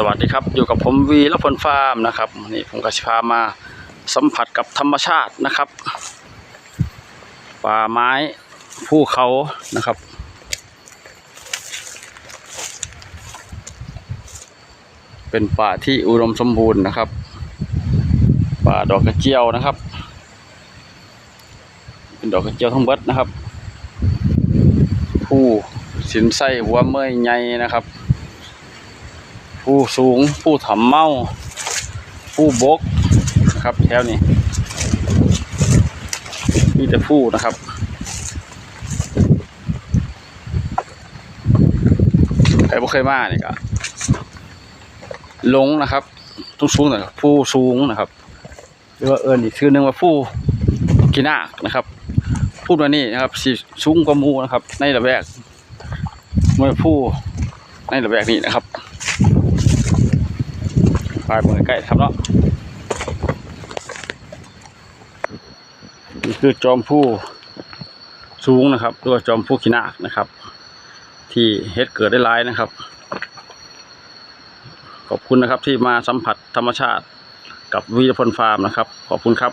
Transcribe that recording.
สวัสดีครับ อยู่กับผมวีรพลฟาร์มนะครับนี่ผมก็จะพามาสัมผัสกับธรรมชาตินะครับป่าไม้ภูเขานะครับ เป็นป่าที่อุดมสมบูรณ์นะครับ ป่าดอกกระเจียวนะครับ เป็นดอกกระเจียวทั้งเบิดนะครับผู้สินไส้หัวเมื่อยใหญ่นะครับ ผู้สูงผู้ถ่ำเมาผู้บกนะครับแถวนี้มีแต่ผู้นะครับใครบ่เคยมาเนี่ยก็ลงนะครับทุกสูงนะครับผู้สูงนะครับหรือว่าเอิญอีกชื่อหนึงว่าผู้กินานะครับ พูดว่านี่นะครับสิสูงกว่ามูนะครับ ในระแวกเมื่อผู้ในระแวกนี้นะครับ ปลายมือใกล้ครับเนาะนี่คือจอมผู้สูงนะครับตัวจอมผู้ขีนาคนะครับ ที่เฮ็ดเกิดได้ร้ายนะครับ ขอบคุณนะครับที่มาสัมผัสธรรมชาติกับวีรพลฟาร์มนะครับ ขอบคุณครับ